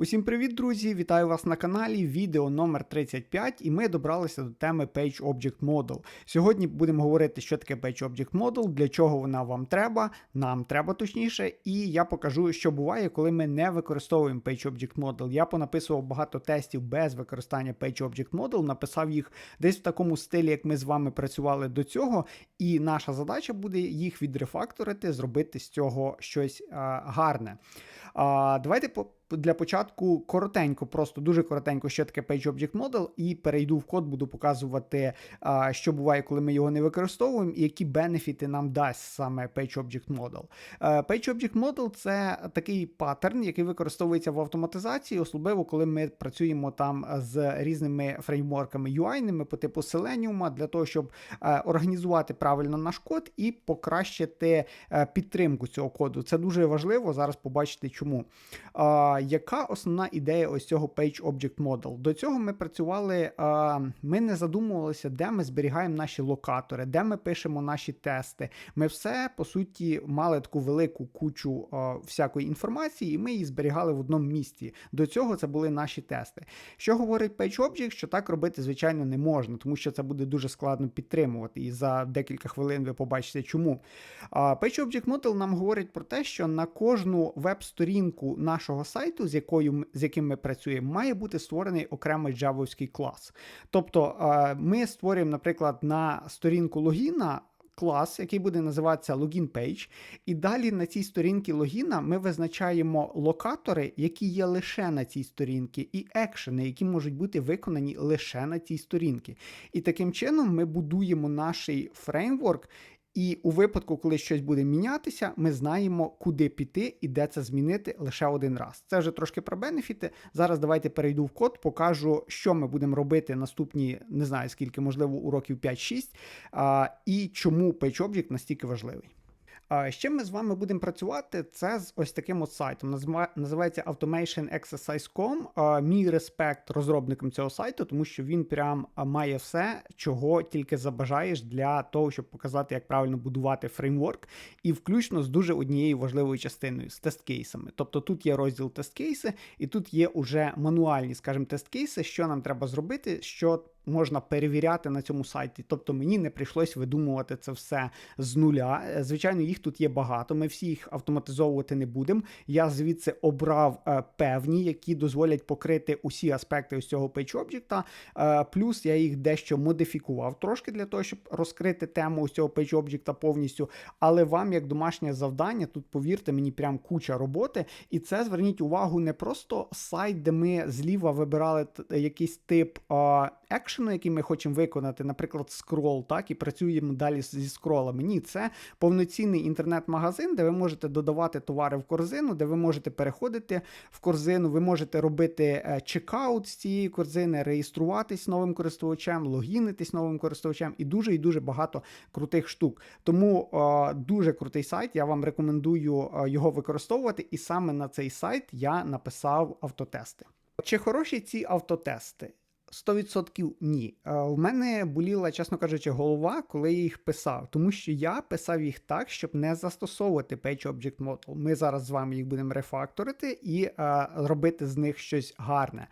Усім привіт, друзі! Вітаю вас на каналі. Відео номер 35 і ми добралися до теми Page Object Model. Сьогодні будемо говорити, що таке Page Object Model, для чого вона вам треба, нам треба точніше, і я покажу, що буває, коли ми не використовуємо Page Object Model. Я понаписував багато тестів без використання Page Object Model, написав їх десь в такому стилі, як ми з вами працювали до цього. І наша задача буде їх відрефакторити, зробити з цього щось а, гарне. А, Давайте по для початку коротенько, просто дуже коротенько, що таке Page Object Model, і перейду в код, буду показувати, а, що буває, коли ми його не використовуємо, і які бенефіти нам дасть саме Page Object Model. А, Page Object Model це такий паттерн, який використовується в автоматизації, особливо коли ми працюємо там з різними фреймворками UI-ними по типу Selenium, для того, щоб а, організувати правильно наш код і покращити а, підтримку цього коду. Це дуже важливо. Зараз побачите чому. А, яка основна ідея ось цього Page Object Model? До цього ми працювали, ми не задумувалися, де ми зберігаємо наші локатори, де ми пишемо наші тести. Ми все, по суті, мали таку велику кучу всякої інформації, і ми її зберігали в одному місці. До цього це були наші тести. Що говорить Page Object, що так робити, звичайно, не можна, тому що це буде дуже складно підтримувати. І за декілька хвилин ви побачите, чому. Page Object Model нам говорить про те, що на кожну веб-сторінку нашого сайту з якою з яким ми працюємо, має бути створений окремий джавовський клас. Тобто ми створюємо, наприклад, на сторінку логіна. Клас, який буде називатися Login Page, і далі на цій сторінці логіна ми визначаємо локатори, які є лише на цій сторінці, і екшени, які можуть бути виконані лише на цій сторінці. І таким чином ми будуємо наш фреймворк, і у випадку, коли щось буде мінятися, ми знаємо, куди піти і де це змінити лише один раз. Це вже трошки про бенефіти. Зараз давайте перейду в код, покажу, що ми будемо робити наступні, не знаю скільки, можливо, уроків 5-6, і чому PageObject настільки важливий. З чим ми з вами будемо працювати? Це з ось таким от сайтом. Називається AutomationExercise.com. Мій респект розробникам цього сайту, тому що він прям має все, чого тільки забажаєш для того, щоб показати, як правильно будувати фреймворк, і включно з дуже однією важливою частиною з тест-кейсами. Тобто тут є розділ тест-кейси, і тут є уже мануальні, скажімо, тест-кейси, що нам треба зробити, що можна перевіряти на цьому сайті. Тобто мені не прийшлось видумувати це все з нуля. Е, звичайно, їх тут є багато. Ми всі їх автоматизовувати не будемо. Я звідси обрав е, певні, які дозволять покрити усі аспекти ось цього Page Object. Е, плюс я їх дещо модифікував трошки для того, щоб розкрити тему ось цього Page Object повністю. Але вам, як домашнє завдання, тут повірте, мені прям куча роботи. І це зверніть увагу не просто сайт, де ми зліва вибирали якийсь тип екшену, який ми хочемо виконати, наприклад, скрол, так, і працюємо далі зі скролами. Ні, це повноцінний інтернет-магазин, де ви можете додавати товари в корзину, де ви можете переходити в корзину, ви можете робити е, чекаут з цієї корзини, реєструватись новим користувачем, логінитись новим користувачем і дуже і дуже багато крутих штук. Тому о, дуже крутий сайт. Я вам рекомендую його використовувати, і саме на цей сайт я написав автотести. Чи хороші ці автотести? 100% ні. В мене боліла, чесно кажучи, голова, коли я їх писав, тому що я писав їх так, щоб не застосовувати Page Object Model. Ми зараз з вами їх будемо рефакторити і робити з них щось гарне.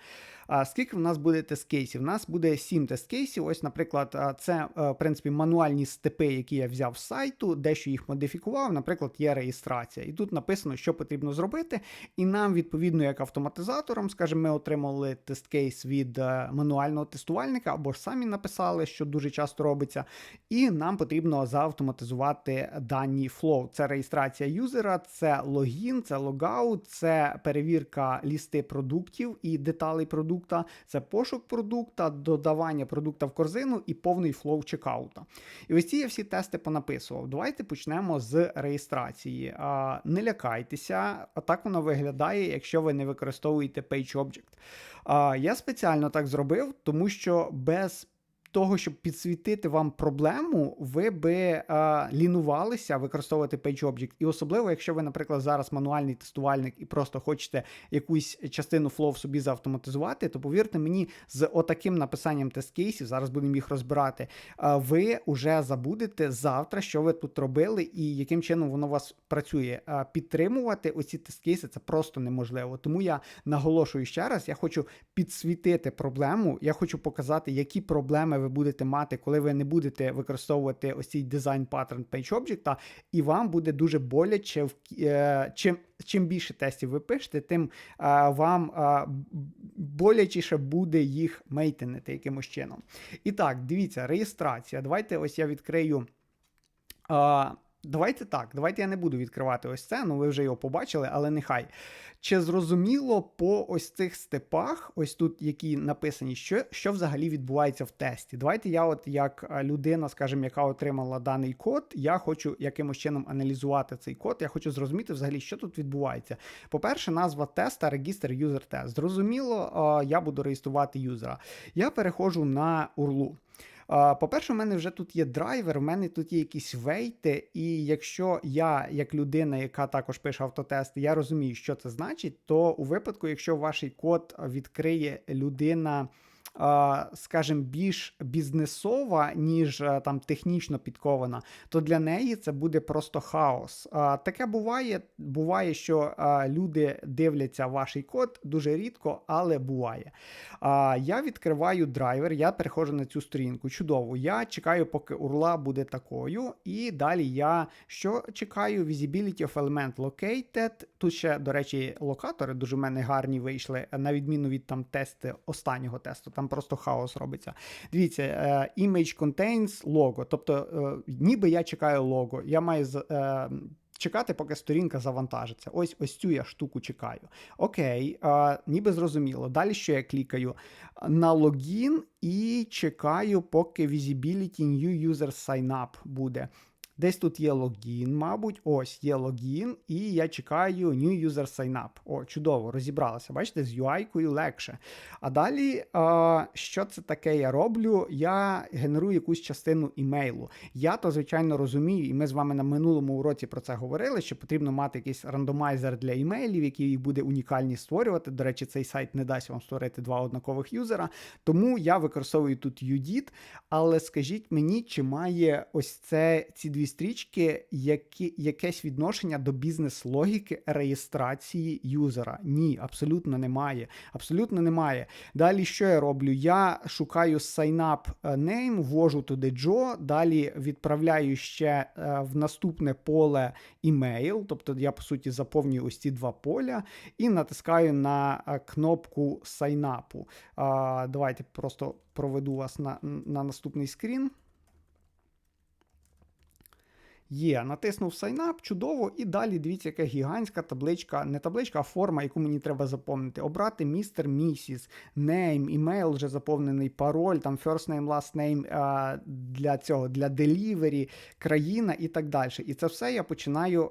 А скільки в нас буде тест-кейсів? У нас буде 7 тест-кейсів. Ось, наприклад, це в принципі мануальні степи, які я взяв з сайту, дещо їх модифікував. Наприклад, є реєстрація. І тут написано, що потрібно зробити. І нам, відповідно, як автоматизатором, скажімо, ми отримали тест-кейс від е, мануального тестувальника, або ж самі написали, що дуже часто робиться. І нам потрібно заавтоматизувати дані flow. Це реєстрація юзера, це логін, це логаут, це перевірка лісти продуктів і деталей продуктів продукта, це пошук продукта, додавання продукта в корзину і повний флоу чекаута. І ось ці я всі тести понаписував. Давайте почнемо з реєстрації. Не лякайтеся, так воно виглядає, якщо ви не використовуєте PageObject. Я спеціально так зробив, тому що без того, щоб підсвітити вам проблему, ви би е, лінувалися використовувати PageObject. І особливо, якщо ви, наприклад, зараз мануальний тестувальник і просто хочете якусь частину флоу собі заавтоматизувати, то повірте мені, з отаким написанням тест-кейсів, зараз будемо їх розбирати, е, ви вже забудете завтра, що ви тут робили і яким чином воно у вас працює. Е, підтримувати оці тест-кейси це просто неможливо. Тому я наголошую ще раз, я хочу підсвітити проблему, я хочу показати, які проблеми ви будете мати, коли ви не будете використовувати ось цей дизайн паттерн PageObject, і вам буде дуже боляче в е, чим. Чим більше тестів ви пишете, тим а, вам а, болячіше буде їх мейтенити якимось чином. І так, дивіться, реєстрація. Давайте ось я відкрию. А, Давайте так, давайте я не буду відкривати ось це, ну ви вже його побачили, але нехай. Чи зрозуміло по ось цих степах, ось тут, які написані, що що взагалі відбувається в тесті? Давайте я, от як людина, скажімо, яка отримала даний код, я хочу якимось чином аналізувати цей код. Я хочу зрозуміти взагалі, що тут відбувається. По-перше, назва теста, регістр юзер тест. Зрозуміло, я буду реєструвати юзера. Я переходжу на URL. По-перше, у мене вже тут є драйвер, в мене тут є якісь вейти, і якщо я, як людина, яка також пише автотести, я розумію, що це значить, то у випадку, якщо ваш код відкриє людина скажімо, більш бізнесова, ніж е, там технічно підкована, то для неї це буде просто хаос. Таке буває, буває, що люди дивляться ваш код дуже рідко, але буває. Я відкриваю драйвер, я переходжу на цю сторінку. Чудово, я чекаю, поки урла буде такою. І далі я що чекаю? Visibility of element located. Тут ще, до речі, локатори дуже в мене гарні вийшли, на відміну від там тести останнього тесту. Там просто хаос робиться. Дивіться, е, image contains logo. Тобто, е, ніби я чекаю лого. Я маю е, чекати, поки сторінка завантажиться. Ось ось цю я штуку чекаю. Окей, ніби зрозуміло. Далі що я клікаю? На логін і чекаю, поки visibility new user sign up буде. Десь тут є логін, мабуть, ось є логін, і я чекаю New User Sign Up. О, чудово, розібралася. Бачите, з UI-кою легше. А далі, що це таке я роблю? Я генерую якусь частину імейлу. Я то, звичайно, розумію, і ми з вами на минулому уроці про це говорили, що потрібно мати якийсь рандомайзер для імейлів, який буде унікальні створювати. До речі, цей сайт не дасть вам створити два однакових юзера. Тому я використовую тут UDIT, але скажіть мені, чи має ось це ці дві стрічки які, якесь відношення до бізнес-логіки реєстрації юзера. Ні, абсолютно немає. Абсолютно немає. Далі що я роблю? Я шукаю sign-up name, ввожу туди Джо, далі відправляю ще е, в наступне поле email, тобто я, по суті, заповнюю ось ці два поля і натискаю на е, кнопку sign-up. Давайте просто проведу вас на, на наступний скрін. Є, натиснув Sign Up, чудово, і далі дивіться, яка гігантська табличка, не табличка, а форма, яку мені треба заповнити. Обрати містер, місіс, name, імейл вже заповнений, пароль, там first name, last name для цього, для delivery, країна і так далі. І це все я починаю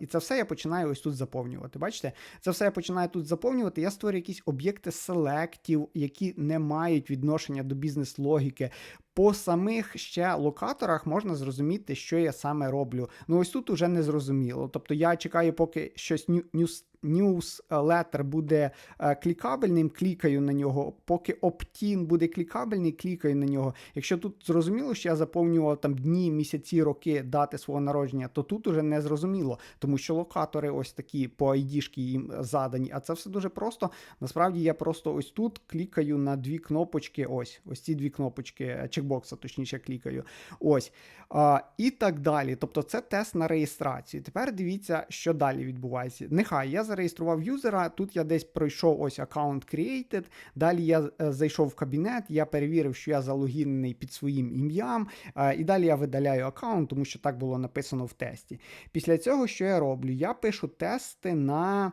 і це все я починаю ось тут заповнювати. Бачите? Це все я починаю тут заповнювати. Я створюю якісь об'єкти селектів, які не мають відношення до бізнес-логіки. По самих ще локаторах можна зрозуміти, що я саме роблю. Ну ось тут уже не зрозуміло. Тобто я чекаю, поки щось news newsletter буде е, клікабельним, клікаю на нього. Поки opt-in буде клікабельний, клікаю на нього. Якщо тут зрозуміло, що я заповнював там дні, місяці, роки дати свого народження, то тут уже не зрозуміло, тому що локатори ось такі по ID їм задані. А це все дуже просто. Насправді я просто ось тут клікаю на дві кнопочки. Ось ось ці дві кнопочки, е, чекбокса, точніше, клікаю. Ось. А, І так далі. Тобто це тест на реєстрацію. Тепер дивіться, що далі відбувається. Нехай я зареєстрував юзера. Тут я десь пройшов ось аккаунт created. Далі я е, зайшов в кабінет, я перевірив, що я залогінений під своїм ім'ям. Е, і далі я видаляю аккаунт, тому що так було написано в тесті. Після цього, що я роблю? Я пишу тести на.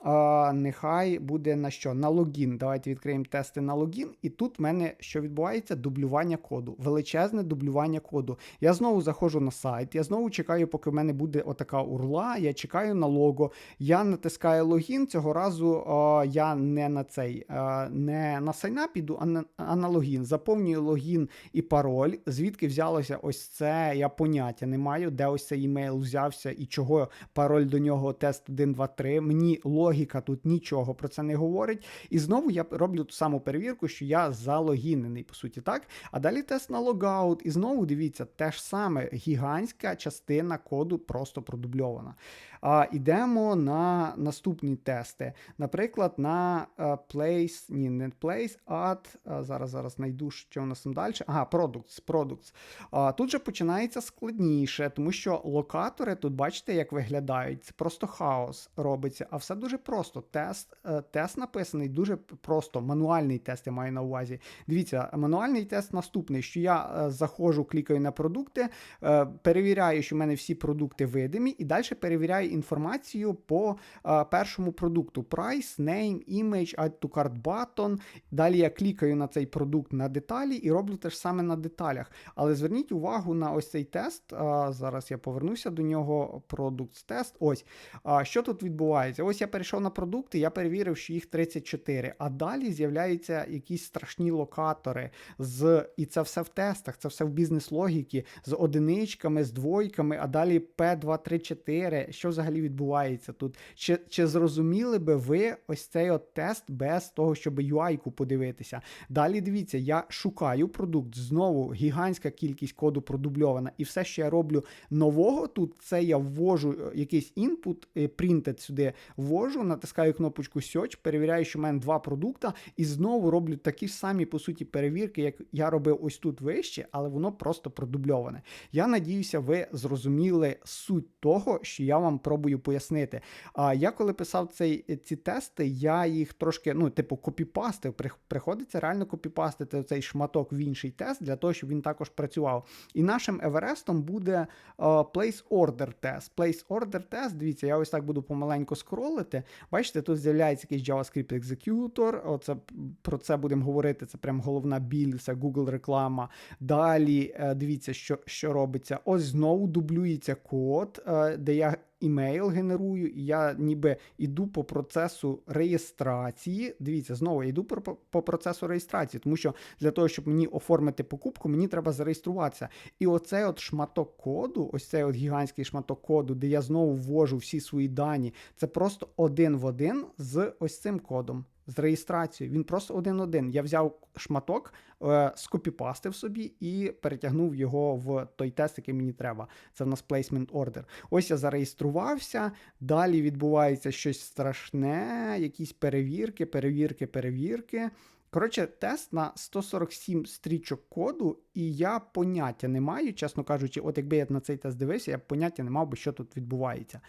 А, нехай буде на що? На логін. Давайте відкриємо тести на логін. І тут в мене що відбувається? Дублювання коду. Величезне дублювання коду. Я знову заходжу на сайт, я знову чекаю, поки в мене буде отака урла. Я чекаю на лого. Я натискаю логін. Цього разу а, я не на цей, а, не на сайнап іду, а на, а на логін. Заповнюю логін і пароль. Звідки взялося ось це? Я поняття не маю, де ось цей імейл взявся і чого пароль до нього тест 1, 2, 3. Мені логіка тут нічого про це не говорить. І знову я роблю ту саму перевірку, що я залогінений, по суті, так. А далі тест на логаут. І знову дивіться, те ж саме гігантська частина коду просто продубльована. А, Ідемо на наступні тести. Наприклад, на place, ні, не place, at, зараз зараз знайду, що у нас там далі. Ага, products, products. А, Тут же починається складніше, тому що локатори тут бачите, як виглядають. Це просто хаос робиться, а все дуже просто. Тест, е, тест написаний дуже просто. Мануальний тест я маю на увазі. Дивіться, мануальний тест наступний: що я е, заходжу, клікаю на продукти, е, перевіряю, що в мене всі продукти видимі, і далі перевіряю інформацію по е, першому продукту: Price, Name, Image, Add to Cart Button. Далі я клікаю на цей продукт на деталі і роблю те ж саме на деталях. Але зверніть увагу на ось цей тест. А, Зараз я повернуся до нього. Products тест. Ось. А, Що тут відбувається? Ось я перейшов на продукти, я перевірив, що їх 34. А далі з'являються якісь страшні локатори. з І це все в тестах, це все в бізнес-логіки, з одиничками, з двойками, а далі P2, 3, 4. Що взагалі відбувається тут? Чи, чи зрозуміли би ви ось цей от тест без того, щоб UI-ку подивитися? Далі дивіться, я шукаю продукт, знову гігантська кількість коду продубльована, і все, що я роблю нового тут, це я ввожу е, якийсь інпут, принтед сюди ввожу, натискаю кнопочку Search, перевіряю, що в мене два продукта, і знову роблю такі ж самі, по суті, перевірки, як я робив ось тут вище, але воно просто продубльоване. Я надіюся, ви зрозуміли суть того, що я вам пробую пояснити. А я коли писав цей, ці тести, я їх трошки, ну, типу, копіпастив. Приходиться реально копіпастити цей шматок в інший тест для того, щоб він також працював. І нашим Еверестом буде Place Order тест. Place Order тест, дивіться, я ось так буду помаленьку скролити. Бачите, тут з'являється якийсь JavaScript Executor. Оце, Про це будемо говорити. Це прям головна біль, це Google реклама. Далі е, дивіться, що що робиться. Ось знову дублюється код, е, де я імейл генерую, і я ніби йду по процесу реєстрації. Дивіться, знову я йду по, по процесу реєстрації, тому що для того, щоб мені оформити покупку, мені треба зареєструватися. І оцей от шматок коду, ось цей от гігантський шматок коду, де я знову ввожу всі свої дані, це просто один в один з ось цим кодом з реєстрацією. Він просто один-один. Я взяв шматок, е, скопіпастив собі і перетягнув його в той тест, який мені треба. Це в нас placement order. Ось я зареєструвався. Далі відбувається щось страшне, якісь перевірки, перевірки, перевірки. Коротше, тест на 147 стрічок коду, і я поняття не маю, чесно кажучи, от якби я на цей тест дивився, я поняття не мав би, що тут відбувається.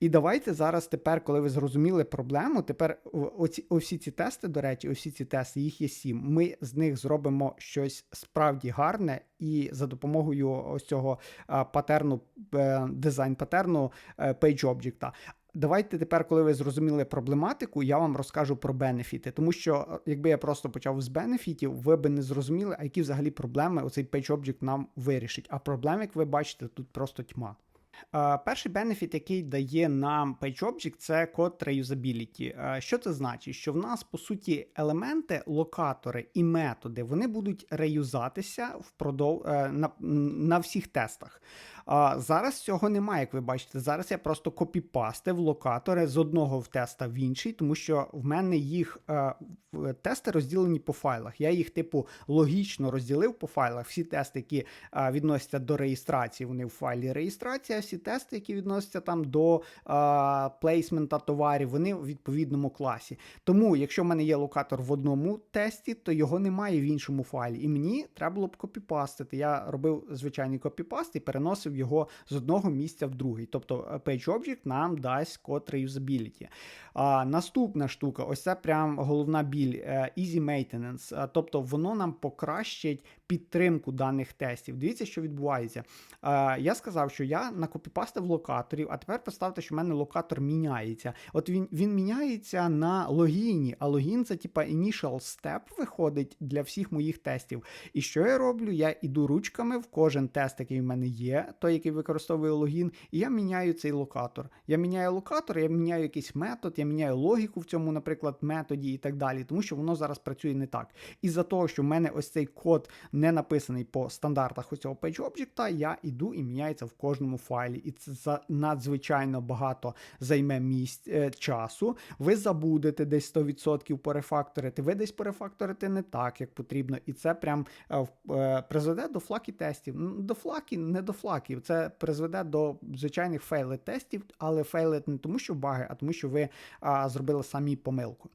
І давайте зараз, тепер, коли ви зрозуміли проблему, тепер оці, всі ці тести, до речі, всі ці тести, їх є сім. Ми з них зробимо щось справді гарне, і за допомогою ось цього патерну, е, дизайн патерну е, Page Object. Давайте тепер, коли ви зрозуміли проблематику, я вам розкажу про бенефіти. Тому що, е, якби я просто почав з бенефітів, ви би не зрозуміли, а які взагалі проблеми оцей Page Object нам вирішить. А проблем, як ви бачите, тут просто тьма. Uh, перший бенефіт, який дає нам PageObject, це код reusability. Uh, що це значить? Що в нас, по суті, елементи, локатори і методи вони будуть реюзатися впродов... На, на всіх тестах. А Зараз цього немає, як ви бачите. Зараз я просто копіпастив локатори з одного в теста в інший, тому що в мене їх е, тести розділені по файлах. Я їх, типу, логічно розділив по файлах. Всі тести, які е, відносяться до реєстрації, вони в файлі реєстрація, всі тести, які відносяться там до е, плейсмента товарів, вони в відповідному класі. Тому, якщо в мене є локатор в одному тесті, то його немає в іншому файлі. І мені треба було б копіпастити. Я робив звичайний копіпаст і переносив його з одного місця в другий. Тобто е, PageObject нам дасть код. А, Наступна штука, ось це прям головна біль е, Easy Maintenance. А, Тобто воно нам покращить підтримку даних тестів. Дивіться, що відбувається. А, Я сказав, що я накопіпастив локаторів, а тепер представте, що в мене локатор міняється. От він він міняється на логіні, а логін це типа initial step виходить для всіх моїх тестів. І що я роблю? Я іду ручками в кожен тест, який в мене є, той, який використовує логін, і я міняю цей локатор. Я міняю локатор, я міняю якийсь метод, я міняю логіку в цьому, наприклад, методі і так далі, тому що воно зараз працює не так. І за того, що в мене ось цей код не написаний по стандартах ось цього PageObject, я іду і міняється в кожному файлі. І це за надзвичайно багато займе місць е, часу. Ви забудете десь 100% порефакторити, ви десь порефакторите не так, як потрібно. І це прям е, е, призведе до флакі тестів. До флакі, не до флаків. Це призведе до звичайних фейли тестів, але фейлить не тому, що баги, а тому, що ви а, зробили самі помилку.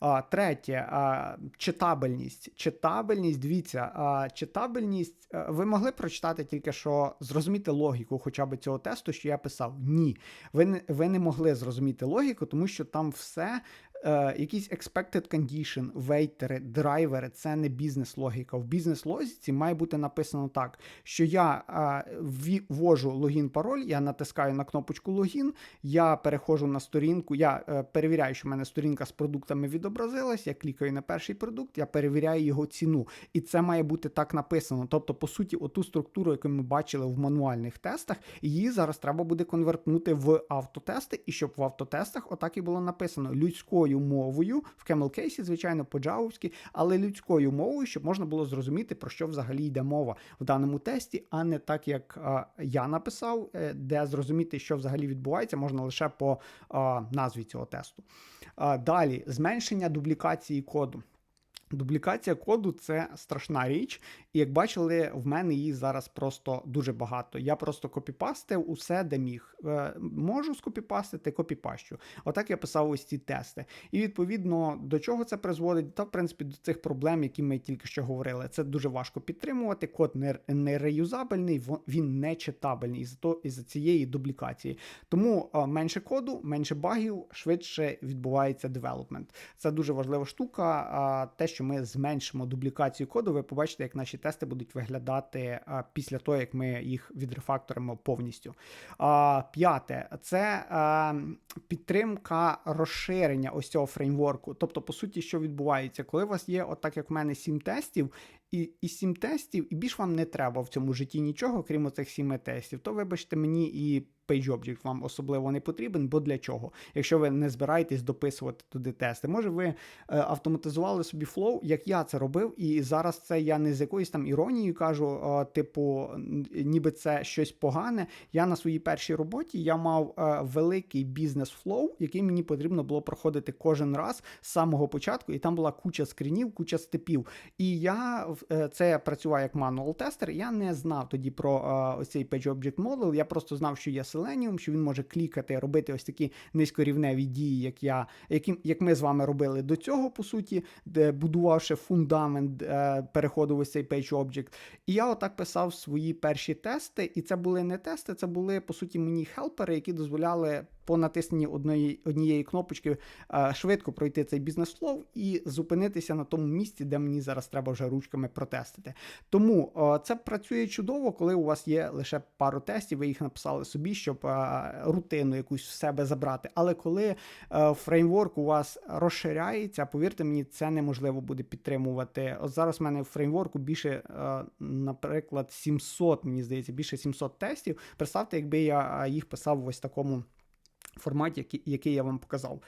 А, Третє, а, читабельність. Читабельність, дивіться, а, читабельність, а, ви могли прочитати тільки що зрозуміти логіку хоча б цього тесту, що я писав. Ні. Ви ви не могли зрозуміти логіку, тому що там все е, якісь expected condition, вейтери, драйвери це не бізнес-логіка. В бізнес-логіці має бути написано так, що я е, ввожу логін пароль, я натискаю на кнопочку логін, я переходжу на сторінку, я е, перевіряю, що в мене сторінка з продуктами відобразилась, я клікаю на перший продукт, я перевіряю його ціну. І це має бути так написано. Тобто, по суті, оту структуру, яку ми бачили в мануальних тестах, її зараз треба буде конвертнути в автотести, і щоб в автотестах отак і було написано людською людською мовою, в camel case, звичайно, по-джавовськи, але людською мовою, щоб можна було зрозуміти, про що взагалі йде мова в даному тесті, а не так, як е, я написав, е, де зрозуміти, що взагалі відбувається, можна лише по е, назві цього тесту. Е, далі зменшення дублікації коду. Дублікація коду це страшна річ, і як бачили, в мене її зараз просто дуже багато. Я просто копіпастив усе, де міг. Е, можу скопіпастити, копіпащу. Отак я писав ось ці тести. І відповідно до чого це призводить? Та в принципі до цих проблем, які ми тільки що говорили. Це дуже важко підтримувати. Код не, не реюзабельний, він не читабельний із із цієї дублікації. Тому е, менше коду, менше багів, швидше відбувається девелопмент. Це дуже важлива штука. Те, що ми зменшимо дублікацію коду, ви побачите, як наші тести будуть виглядати після того, як ми їх відрефакторимо повністю. А, П'яте це підтримка розширення ось цього фреймворку. Тобто, по суті, що відбувається, коли у вас є, отак як в мене, сім тестів, і і сім тестів, і більш вам не треба в цьому житті нічого, крім оцих сіми тестів, то вибачте мені і PageObject вам особливо не потрібен, бо для чого? Якщо ви не збираєтесь дописувати туди тести, може ви е, автоматизували собі флоу, як я це робив, і зараз це я не з якоюсь там іронією кажу, типу, ніби це щось погане. Я на своїй першій роботі я мав е, великий бізнес-флоу, який мені потрібно було проходити кожен раз з самого початку, і там була куча скринів, куча степів. І я е, це працював як мануал-тестер, я не знав тоді про ось цей PageObject Model, я просто знав, що є Selenium, що він може клікати, робити ось такі низькорівневі дії, як я, яким, як ми з вами робили до цього, по суті, де будувавши фундамент е, переходу ось цей Page Object. І я отак писав свої перші тести, і це були не тести, це були, по суті, мені хелпери, які дозволяли по натисненні одної, однієї кнопочки е, швидко пройти цей бізнес-флоу і зупинитися на тому місці, де мені зараз треба вже ручками протестити. Тому е, це працює чудово, коли у вас є лише пару тестів, ви їх написали собі, щоб е, рутину якусь в себе забрати. Але коли фреймворк у вас розширяється, повірте мені, це неможливо буде підтримувати. От зараз в мене в фреймворку більше, наприклад, 700, мені здається, більше 700 тестів. Представте, якби я їх писав в ось такому форматі, який, який я вам показав.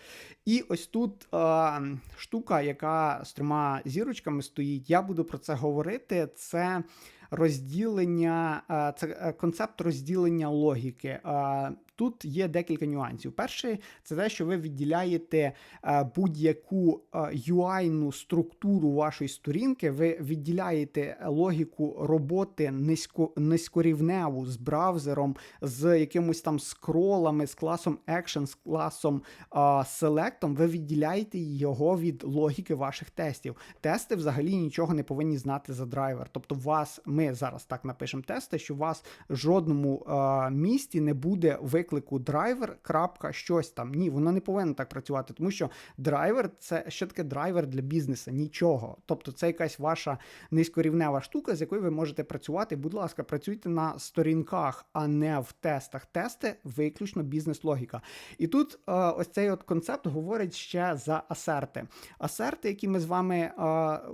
І ось тут е, штука, яка з трьома зірочками стоїть, я буду про це говорити. Це розділення, е, це концепт розділення логіки. Е, тут є декілька нюансів. Перший це те, що ви відділяєте е, будь-яку е, UI-ну структуру вашої сторінки, ви відділяєте логіку роботи низько, низькорівневу з браузером, з якимось там скролами, з класом Action, з класом е, Select, ви відділяєте його від логіки ваших тестів. Тести взагалі нічого не повинні знати за драйвер. Тобто, вас ми зараз так напишемо тести, що вас в жодному е, місті не буде виклику драйвер, крапка, щось там. Ні, воно не повинно так працювати, тому що драйвер це що таке драйвер для бізнесу? Нічого. Тобто, це якась ваша низькорівнева штука, з якою ви можете працювати. Будь ласка, працюйте на сторінках, а не в тестах. Тести виключно бізнес-логіка. І тут е, ось цей от концепт говорить ще за асерти. Асерти, які ми з вами е,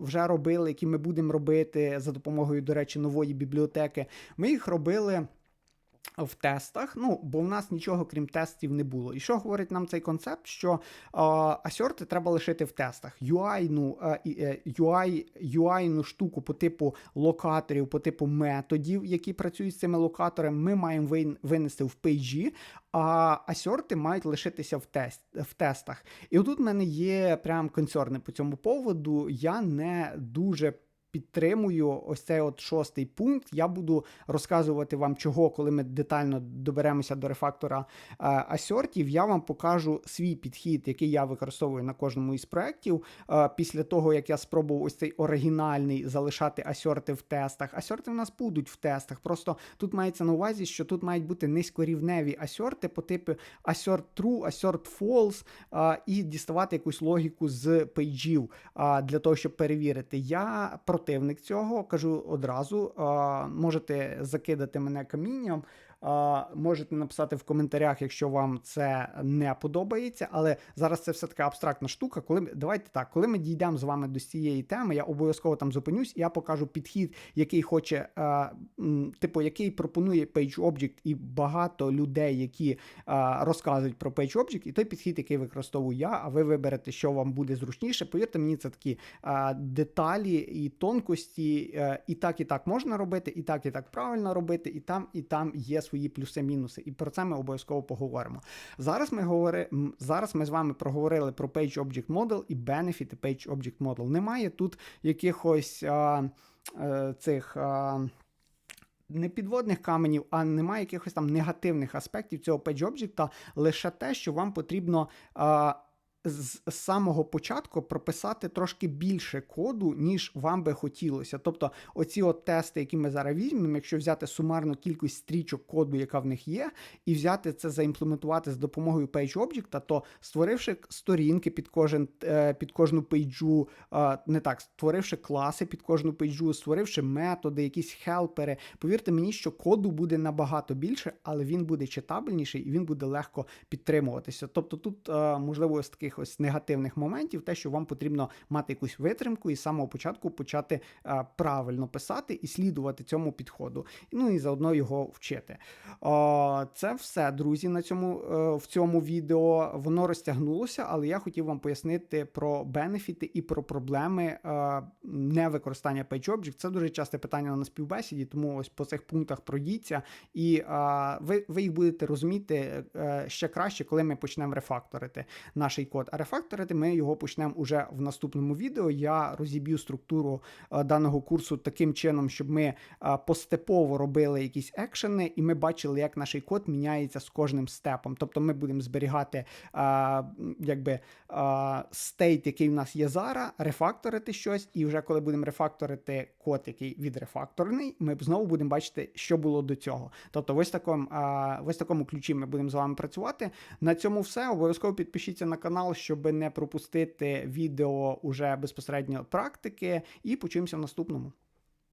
вже робили, які ми будемо робити за допомогою, до речі, нової бібліотеки, ми їх робили. В тестах, ну бо в нас нічого крім тестів не було. І що говорить нам цей концепт? Що е, асьорти треба лишити в тестах. UI-ну, е, UI, UI-ну штуку по типу локаторів, по типу методів, які працюють з цими локаторами, ми маємо винести в пейджі, а асьорти мають лишитися в тест, в тестах. І отут в мене є прям концерни по цьому поводу. Я не дуже підтримую ось цей от шостий пункт. Я буду розказувати вам, чого, коли ми детально доберемося до рефактора е, асортів. Я вам покажу свій підхід, який я використовую на кожному із проєктів. Е, після того, як я спробував ось цей оригінальний залишати асорти в тестах. Асорти в нас будуть в тестах. Просто тут мається на увазі, що тут мають бути низькорівневі асорти по типу assert true, assert false, е, і діставати якусь логіку з пейджів для того, щоб перевірити. Я про противник цього, кажу одразу. Можете закидати мене камінням. Можете написати в коментарях, якщо вам це не подобається, але зараз це все така абстрактна штука. Коли давайте так, коли ми дійдемо з вами до цієї теми, я обов'язково там зупинюсь, я покажу підхід, який хоче, типу, який пропонує PageObject і багато людей, які розказують про PageObject, і той підхід, який використовую я, а ви виберете, що вам буде зручніше. Повірте мені, це такі деталі і тонкості, е, і так, і так можна робити, і так, і так правильно робити, і там, і там є свої плюси-мінуси. І про це ми обов'язково поговоримо. Зараз ми говори, зараз ми з вами проговорили про Page Object Model і бенефіти Page Object Model. Немає тут якихось а, е, цих. А, не підводних каменів, а немає якихось там негативних аспектів цього Page Object, лише те, що вам потрібно а, з самого початку прописати трошки більше коду, ніж вам би хотілося. Тобто, оці от тести, які ми зараз візьмемо, якщо взяти сумарну кількість стрічок коду, яка в них є, і взяти це заімплементувати з допомогою PageObject, то створивши сторінки під кожен е, під кожну пейджу, не так, створивши класи під кожну пейджу, створивши методи, якісь хелпери, повірте мені, що коду буде набагато більше, але він буде читабельніший і він буде легко підтримуватися. Тобто тут, е, можливо, з таких якихось негативних моментів, те, що вам потрібно мати якусь витримку і з самого початку почати а, правильно писати і слідувати цьому підходу. Ну і заодно його вчити. Це все, друзі, на цьому е, в цьому відео воно розтягнулося, але я хотів вам пояснити про бенефіти і про проблеми а, невикористання PageObject. Це дуже часте питання на співбесіді, тому ось по цих пунктах пройдіться, і ви, ви їх будете розуміти е, ще краще, коли ми почнемо рефакторити наш код. От, рефакторити ми його почнемо уже в наступному відео. Я розіб'ю структуру е, даного курсу таким чином, щоб ми е, постепово робили якісь екшени, і ми бачили, як наш код міняється з кожним степом. Тобто ми будемо зберігати якби стейт, який в нас є зараз, рефакторити щось, і вже коли будемо рефакторити код, який відрефакторений, ми знову будемо бачити, що було до цього. Тобто, ось такому, ось такому ключі ми будемо з вами працювати. На цьому все. Обов'язково підпишіться на канал щоб не пропустити відео уже безпосередньо практики, і почуємося в наступному.